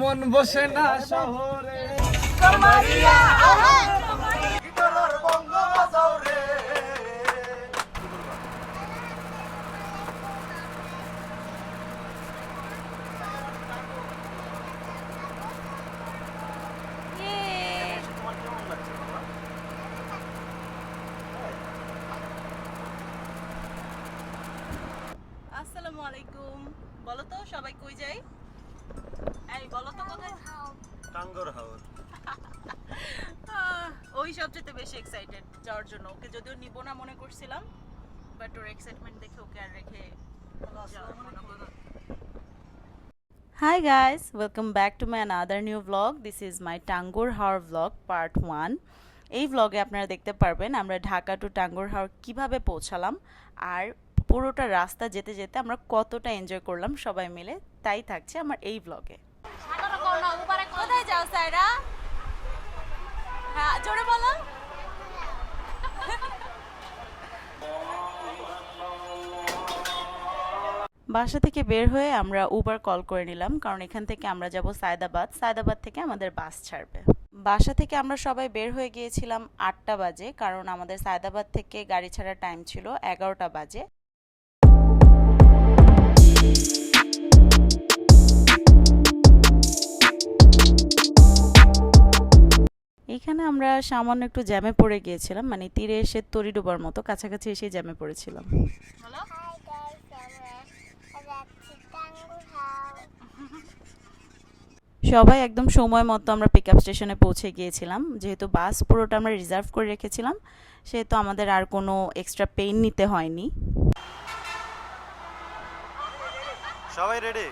মন বসে না শহরে। আসসালামু আলাইকুম। বলো তো সবাই কই কোথায় টাঙ্গর হাওর। ওই সবচেয়ে বেশি এক্সাইটেড যাওয়ার জন্য। ওকে যদিও নিব না মনে করছিলাম বাট ওর এক্সাইটমেন্ট দেখে ওকে আর রেখে Hi guys, welcome back to my another new vlog. This is my Tangur Haur vlog part 1. এই vlog-এ আপনারা দেখতে পারবেন আমরা ঢাকা টু টাঙ্গুর হাওর কীভাবে পৌঁছালাম আর পুরোটা রাস্তা যেতে যেতে আমরা কতটা এনজয় করলাম সবাই মিলে তাই থাকছে আমার এই vlog-এ। যাও সাইরা হ্যাঁ জোরে বলো। বাসা থেকে বের হয়ে আমরা উবার কল করে নিলাম, কারণ এখান থেকে আমরা যাব সায়দাবাদ। সায়দাবাদ থেকে আমাদের বাস ছাড়বে। বাসা থেকে আমরা সবাই বের হয়ে গিয়েছিলাম আটটা বাজে, কারণ আমাদের সায়দাবাদ থেকে গাড়ি ছাড়ার টাইম ছিল এগারোটা বাজে। এখানে আমরা সামান্য একটু জ্যামে পড়ে গিয়েছিলাম মানে তীরে এসে তরি ডোবার মতো কাছাকাছি এসে জ্যামে পড়েছিলাম। সবাই একদম সময় মতো আমরা পিক আপ স্টেশনে পৌঁছে গিয়েছিলাম যেহেতু বাস পুরোটা আমরা রিজার্ভ করে রেখেছিলাম সেহেতু আমাদের আর কোনো এক্সট্রা পেইন নিতে হয়নি। সবাই রেডি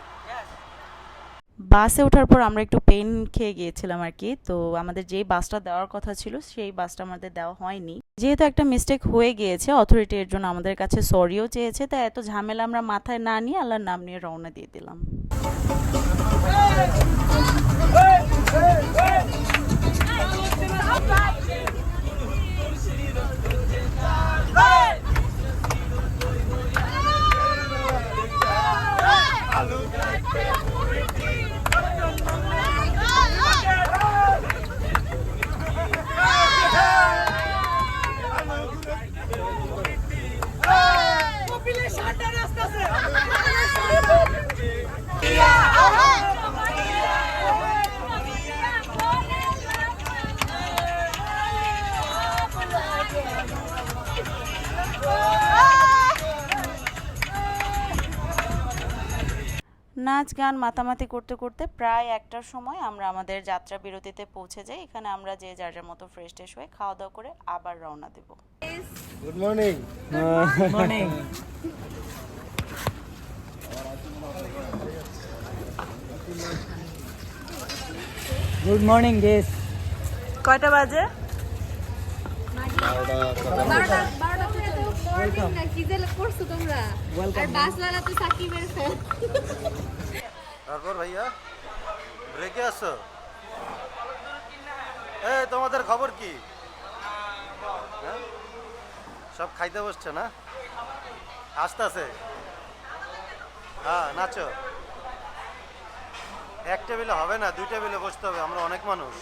বাসে ওঠার পর আমরা একটু পেন খেয়ে গিয়েছিলাম আর কি। তো আমাদের যেই বাসটা দেওয়ার কথা ছিল, সেই বাসটা আমাদের দেওয়া হয়নি। যেহেতু একটা মিস্টেক হয়ে গিয়েছে অথরিটি এর জন্য আমাদের কাছে সরিও চেয়েছে, তাই এত ঝামেলা আমরা মাথায় না নিয়ে আল্লাহর নাম নিয়ে রওনা দিয়ে দিলাম। নাচ গান মাতামাতি করতে করতে প্রায় একটার সময় আমরা আমাদের যাত্রা বিরতিতে পৌঁছে যাই। এখানে আমরা যে যার যার মতো ফ্রেশ ট্রেশ হয়ে খাওয়া দাওয়া করে আবার রওনা দেব। Good morning good morning guess কয়টা বাজে? বারোটা। বারোটা থেকে তো morning না, কি যে করছ তোমরা? আর বাসওয়ালা তো সাকিবের fan। তারপর ভাইয়া ব্রেকে আসছো এ তোমাদের খবর কি? হ্যাঁ? সব খাইতে বসছে না? আসতেছে হ্যাঁ নাচো। এক টেবিলে হবে না দুই টেবিলে বসতে হবে আমরা অনেক মানুষ।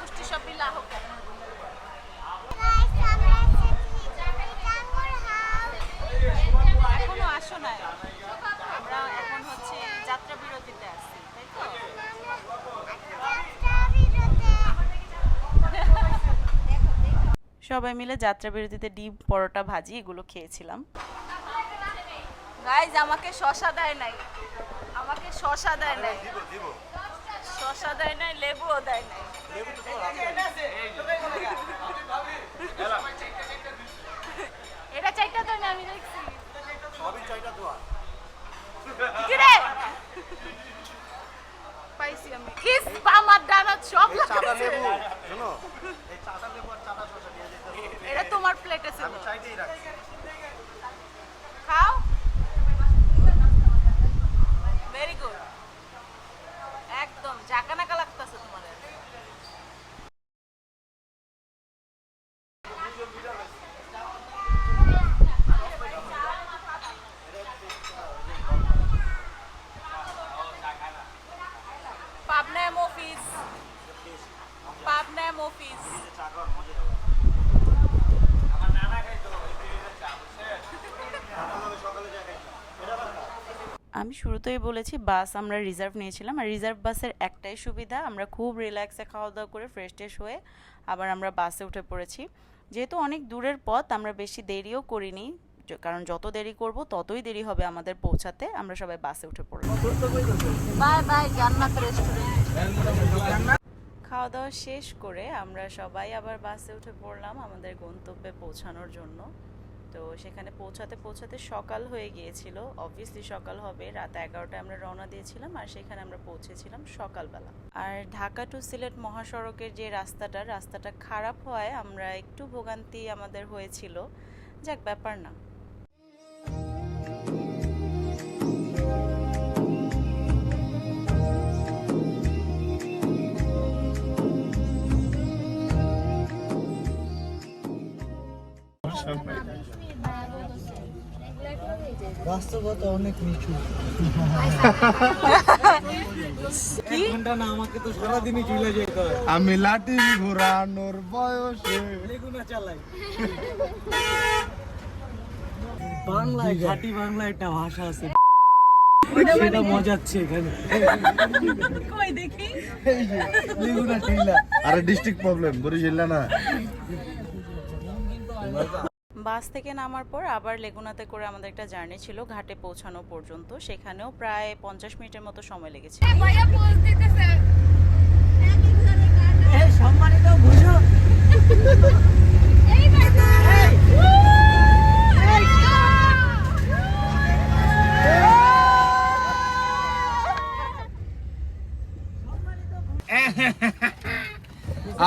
গোষ্ঠী সব মিলে এখনও আসো না আমরা এখন হচ্ছে যাত্রা বিরতিতে আছি তাই তো? সবাই মিলে যাত্রা বিরতিতে ডিম পরোটা ভাজি এগুলো খেয়েছিলাম। গাইজ আমাকে শশা দেয় নাই। আমাকে শশা দেয় নাই। শশা দেয় নাই লেবুও দেয় নাই। এটা চাইটা না আমি দেখছি। সবই চাইটা রে পাইছি আমি। আমার ডানত সব চাটা লেবু শোনো। এই চাটা লেবু আর চাটা শসা দিয়ে দিতে এটা তোমার প্লেটে ছিল। আমি চাইতেই রাখছি। খাও। ভেরি গুড একদম জাকানাকা লাগতেছে তোমার পাবনা অফিস পাবনা অফিস চা খাওয়ার মজা হবে আমার নানা খাইতো এই ব্রিজের চা বুঝছেন সকালে সকালে চা খাইতো এটা বারটা আমি শুরুতেই বলেছি বাস আমরা রিজার্ভ নিয়েছিলাম। আর রিজার্ভ বাসের একটাই সুবিধা আমরা খুব রিল্যাক্সে খাওয়া দাওয়া করে ফ্রেশ ট্রেশ হয়ে আবার আমরা বাসে উঠে পড়েছি। যেহেতু অনেক দূরের পথ আমরা বেশি দেরিও করিনি। কারণ যত দেরি করব ততই দেরি হবে আমাদের পৌঁছাতে। আমরা সবাই বাসে উঠে পড়লাম। বাই বাই জান্নাত রেস্টুরেন্ট খাওয়া দাওয়া শেষ করে আমরা সবাই আবার বাসে উঠে পড়লাম আমাদের গন্তব্যে পৌঁছানোর জন্য। তো সেখানে পৌঁছাতে পৌঁছাতে সকাল হয়ে গিয়েছিল। অবভিয়াসলি সকাল হবে, রাত এগারোটায় আমরা রওনা দিয়েছিলাম আর সেখানে আমরা পৌঁছেছিলাম সকালবেলা। আর ঢাকা টু সিলেট মহাসড়কের যে রাস্তাটা রাস্তাটা খারাপ হওয়ায় আমরা একটু ভোগান্তি আমাদের হয়েছিল। যাক, ব্যাপার না। বাস্তবতা অনেক নিচু এক ঘণ্টা না আমাকে তো সারাদিনই চলে যেতে হয়। আমি লাঠি ঘোরানোর বয়সে। লেগুনা চালাই। বাংলায় খাঁটি বাংলা একটা ভাষা আছে। সেটা মজাচ্ছে এখানে। লেগুনা ঠেলা। আরে ডিস্ট্রিক্ট প্রবলেম বরিশাল না? বাস থেকে নামার পর আবার লেগুনাতে করে আমাদের একটা জার্নি ছিল ঘাটে পৌঁছানো পর্যন্ত। সেখানেও প্রায় পঞ্চাশ মিনিটের মতো সময় লেগেছে। সম্মানিত বুঝো।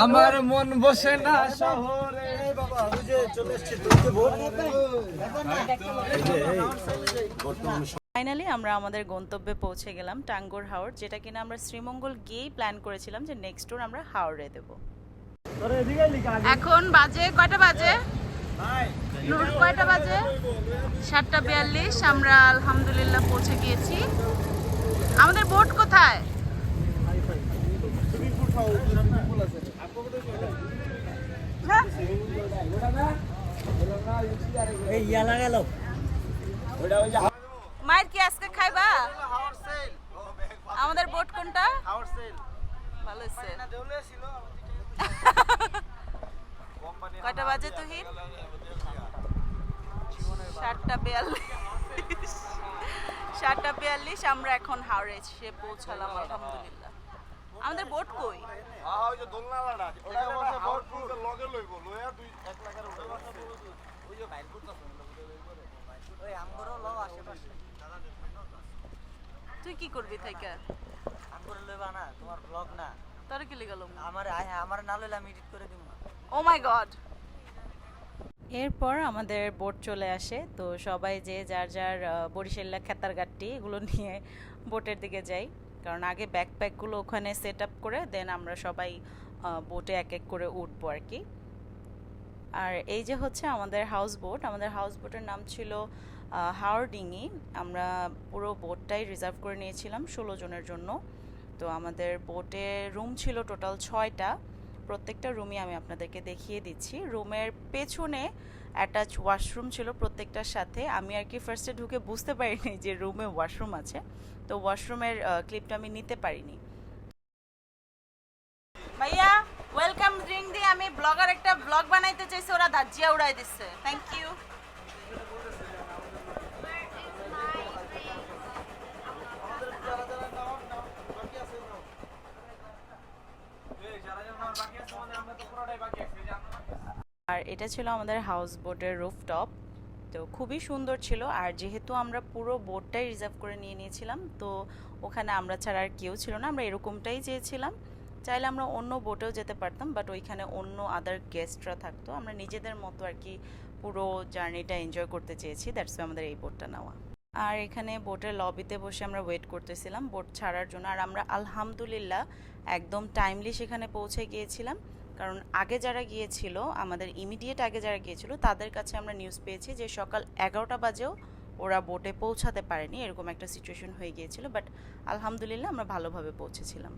আমার মন বসে না শহরে। ফাইনালি আমরা আমাদের গন্তব্যে পৌঁছে গেলাম টাঙ্গুর হাওর যেটা কিনা আমরা শ্রীমঙ্গল গিয়েই প্ল্যান করেছিলাম যে নেক্সট ট্যুর আমরা হাওড়ে দেব। এখন বাজে কয়টা বাজে? কয়টা বাজে? সাতটা বিয়াল্লিশ আমরা আলহামদুলিল্লাহ পৌঁছে গিয়েছি আমাদের বোট কোথায় এই ইয়া লাগালো মায়ের কি আজকে খাইবা? আমাদের বোট কোনটা? ভালো কয়টা বাজে তুহিন? সাতটা বিয়াল্লিশ। সাতটা বিয়াল্লিশ আমরা এখন হাওড়ে এসে পৌঁছালাম আলহামদুলিল্লাহ। আমাদের বোট কই? আহ ওই যে ওই আমগরও লও আশেপাশে। তুই কি করবি থেকে? আমগর লইবা না তোমার ব্লগ না। তোর কি লিগাল আমার আমার না লইলে আমি এডিট করে দিব ও মাই গড এরপর আমাদের বোট চলে আসে তো সবাই যে যার যার বরিশাল্লা খেতার গাট্টি এগুলো নিয়ে বোটের দিকে যাই। কারণ আগে ব্যাকপ্যাকগুলো ওখানে সেট আপ করে দেন আমরা সবাই বোটে এক এক করে উঠবো আর কি। আর এই যে হচ্ছে আমাদের হাউস বোট আমাদের হাউস বোটের নাম ছিল আহ, হাওড় ডিঙি আমরা পুরো বোটটাই রিজার্ভ করে নিয়েছিলাম ষোলো জনের জন্য। তো আমাদের বোটে রুম ছিল টোটাল ছয়টা। প্রত্যেকটা রুমই আমি আপনাদেরকে দেখিয়ে দিচ্ছি। রুমের পেছনে অ্যাটাচ ওয়াশরুম ছিল প্রত্যেকটার সাথে। আমি আর কি ফার্স্টে ঢুকে বুঝতে পারিনি যে রুমে ওয়াশরুম আছে। তো ওয়াশরুমের ক্লিপটা আমি নিতে পারিনি। ভাইয়া ওয়েলকাম ড্রিঙ্ক দিয়ে আমি ব্লগার একটা ব্লগ বানাইতে চাইছি ওরা ধাজিয়া উড়াই দিচ্ছে। থ্যাংক ইউ আর এটা ছিল আমাদের হাউস বোটের রুফটপ তো খুবই সুন্দর ছিল। আর যেহেতু আমরা পুরো বোটটাই রিজার্ভ করে নিয়ে নিয়েছিলাম, তো ওখানে আমরা ছাড়া আর কেউ ছিল না। আমরা এরকমটাই চেয়েছিলাম, চাইলে আমরা অন্য বোটেও যেতে পারতাম বাট ওইখানে অন্য আদার গেস্টরা থাকতো। আমরা নিজেদের মতো আর কি পুরো জার্নিটা এনজয় করতে চেয়েছি দ্যাটস আমাদের এই বোটটা নেওয়া। আর এখানে বোটের লবিতে বসে আমরা ওয়েট করতেছিলাম বোট ছাড়ার জন্য। আর আমরা আলহামদুলিল্লাহ একদম টাইমলি সেখানে পৌঁছে গিয়েছিলাম। কারণ আগে যারা গিয়েছিল, আমাদের ইমিডিয়েট আগে যারা গিয়েছিল, তাদের কাছে আমরা নিউজ পেয়েছি যে সকাল এগারোটা বাজেও ওরা বোটে পৌঁছাতে পারেনি, এরকম একটা সিচুয়েশন হয়ে গিয়েছিল বাট আলহামদুলিল্লাহ আমরা ভালোভাবে পৌঁছেছিলাম।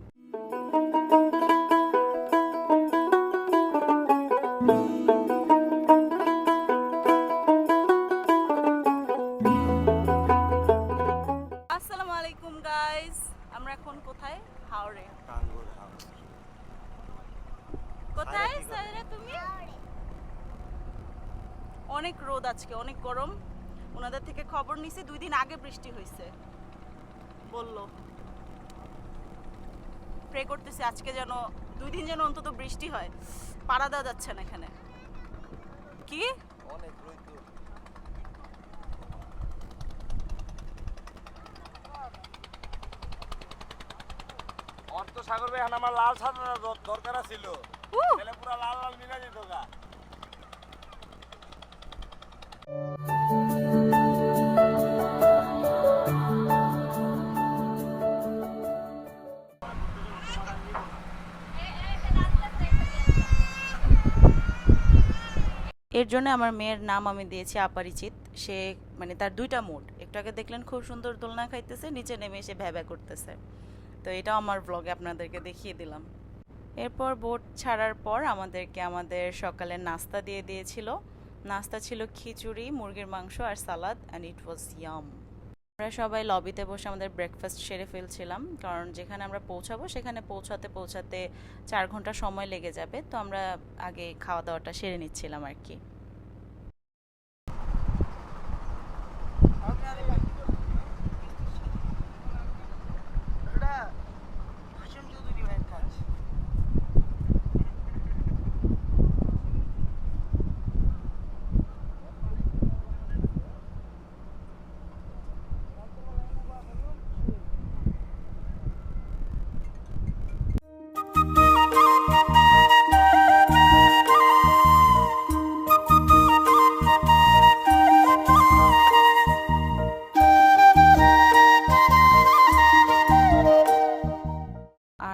খবর নিছি দুই দিন আগে বৃষ্টি হয়েছে বলল প্রে করতেছি আজকে যেন দুই দিন যেন অন্তত বৃষ্টি হয়। পাড়া দেওয়া যাচ্ছে না এখানে। কি? অনেক অর্থ সাগর ভাই আমার লাল সাদা দরকার ছিল পুরো লাল লাল মিলা যেত গা। এর জন্য আমার মেয়ের নাম আমি দিয়েছি আপারিচিত। সে মানে তার দুইটা মুড। একটু আগে দেখলেন খুব সুন্দর দোলনা খাইতেছে, নিচে নেমে এসে ভ্যাভ্যা করতেছে। তো এটাও আমার ব্লগে আপনাদেরকে দেখিয়ে দিলাম। এরপর বোট ছাড়ার পর আমাদেরকে আমাদের সকালে নাস্তা দিয়ে দিয়েছিল। নাস্তা ছিল খিচুড়ি, মুরগির মাংস আর সালাদ অ্যান্ড ইট ওয়াজ ইয়াম আমরা সবাই লবিতে বসে আমাদের ব্রেকফাস্ট সেরে ফেলছিলাম, কারণ যেখানে আমরা পৌঁছাবো সেখানে পৌঁছাতে পৌঁছাতে চার ঘণ্টা সময় লেগে যাবে, তো আমরা আগে খাওয়া দাওয়াটা সেরে নিচ্ছিলাম আর কি।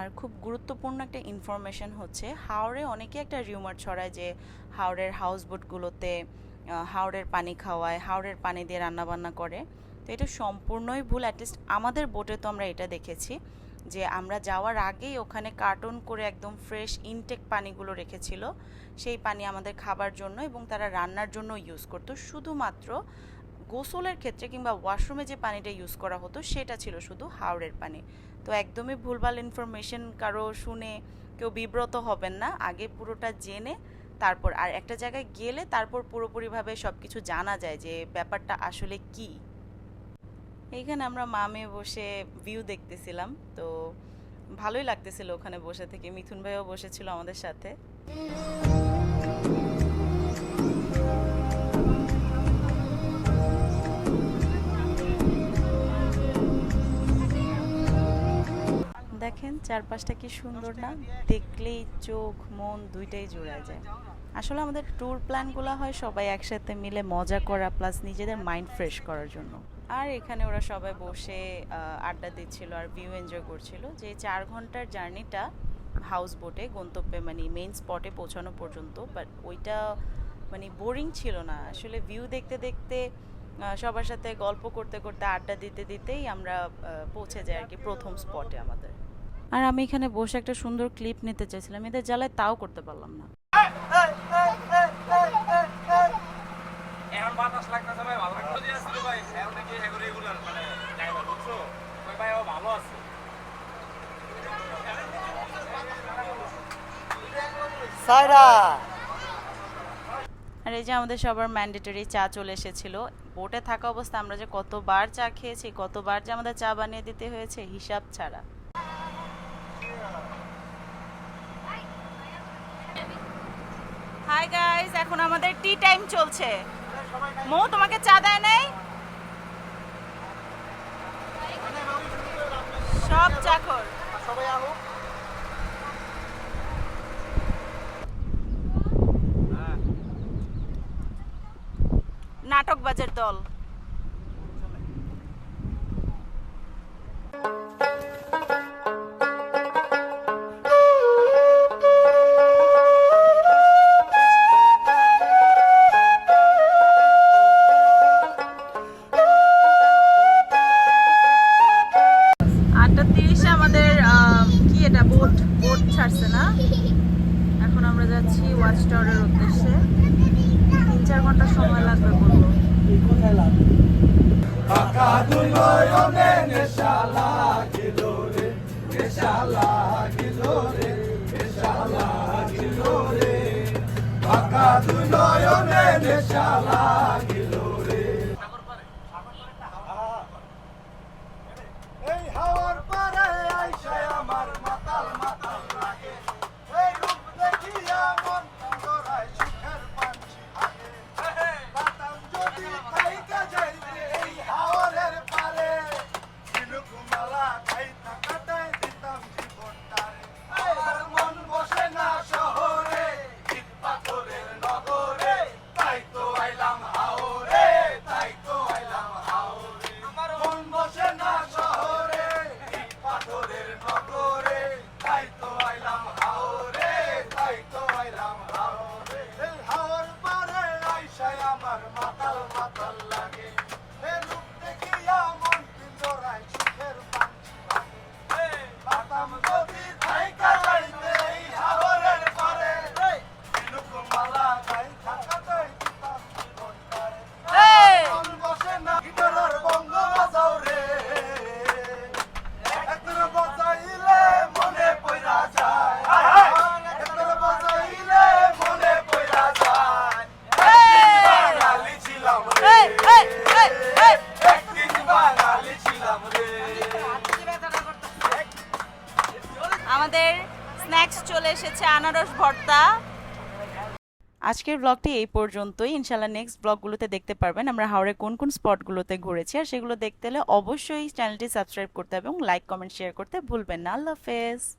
আর খুব গুরুত্বপূর্ণ একটা ইনফরমেশন হচ্ছে হাওড়ে অনেকে একটা রিউমার ছড়ায় যে হাওড়ের হাউস বোটগুলোতে হাওড়ের পানি খাওয়ায় হাওড়ের পানি দিয়ে রান্নাবান্না করে। তো এটা সম্পূর্ণই ভুল অ্যাটলিস্ট আমাদের বোটে তো আমরা এটা দেখেছি যে আমরা যাওয়ার আগেই ওখানে কার্টন করে একদম ফ্রেশ ইনটেক পানিগুলো রেখেছিল। সেই পানি আমাদের খাবার জন্য এবং তারা রান্নার জন্য ইউজ করতো। শুধুমাত্র গোসলের ক্ষেত্রে কিংবা ওয়াশরুমে যে পানিটা ইউজ করা হতো, সেটা ছিল শুধু হাওড়ের পানি। তো একদমই ভুলভাল ইনফরমেশন কারও শুনে কেউ বিব্রত হবেন না। আগে পুরোটা জেনে তারপর আর একটা জায়গায় গেলে তারপর পুরোপুরিভাবে সব কিছু জানা যায় যে ব্যাপারটা আসলে কি। এইখানে আমরা মামে বসে ভিউ দেখতেছিলাম। তো ভালোই লাগতেছিল ওখানে বসে থেকে। মিথুন ভাইও বসেছিল আমাদের সাথে। দেখেন চারপাশটা কি সুন্দর না? দেখলেই চোখ মন দুইটাই জোড়ায় যায়। আসলে আমাদের ট্যুর প্ল্যানগুলো হয় সবাই একসাথে মিলে মজা করা প্লাস নিজেদের মাইন্ড ফ্রেশ করার জন্য। আর এখানে ওরা সবাই বসে আড্ডা দিচ্ছিল আর ভিউ এনজয় করছিল। যে চার ঘণ্টার জার্নিটা হাউস বোটে গন্তব্যে মানে মেইন স্পটে পৌঁছানো পর্যন্ত বাট ওইটা মানে বোরিং ছিল না। আসলে ভিউ দেখতে দেখতে সবার সাথে গল্প করতে করতে আড্ডা দিতে দিতেই আমরা পৌঁছে যাই আর কি প্রথম স্পটে আমাদের। আর আমি এখানে বসে একটা সুন্দর ক্লিপ নিতে চাইছিলাম। এদের জ্বালায় তাও করতে পারলাম না। এখন বাতাস লাগতেছে ভাই ভালো লাগতেছে। আসছিল ভাই এখন নাকি রেগুলার মানে ড্রাইভার বুঝছ? ভাই ও ভালো আছে। সাইরা! আর এই যে আমাদের সবার ম্যান্ডেটরি চা চলে এসেছিল। বোটে থাকা অবস্থা আমরা যে কতবার চা খেয়েছি কতবার যে আমাদের চা বানিয়ে দিতে হয়েছে হিসাব ছাড়া। গাইস এখন আমাদের টি টাইম চলছে। মো, তোমাকে চা দেয় নাই? সব চাকর সবাই আহো নাটকবাজের দল। আজকের ব্লগটি এই পর্যন্তই। ইনশাল্লাহ নেক্সট ব্লগগুলোতে দেখতে পারবেন আমরা হাওড়ে কোন কোন স্পটগুলোতে ঘুরেছি। আর সেগুলো দেখতে হলে অবশ্যই চ্যানেলটি সাবস্ক্রাইব করতে হবে এবং লাইক কমেন্ট শেয়ার করতে ভুলবেন না। আল্লাহ হাফেজ।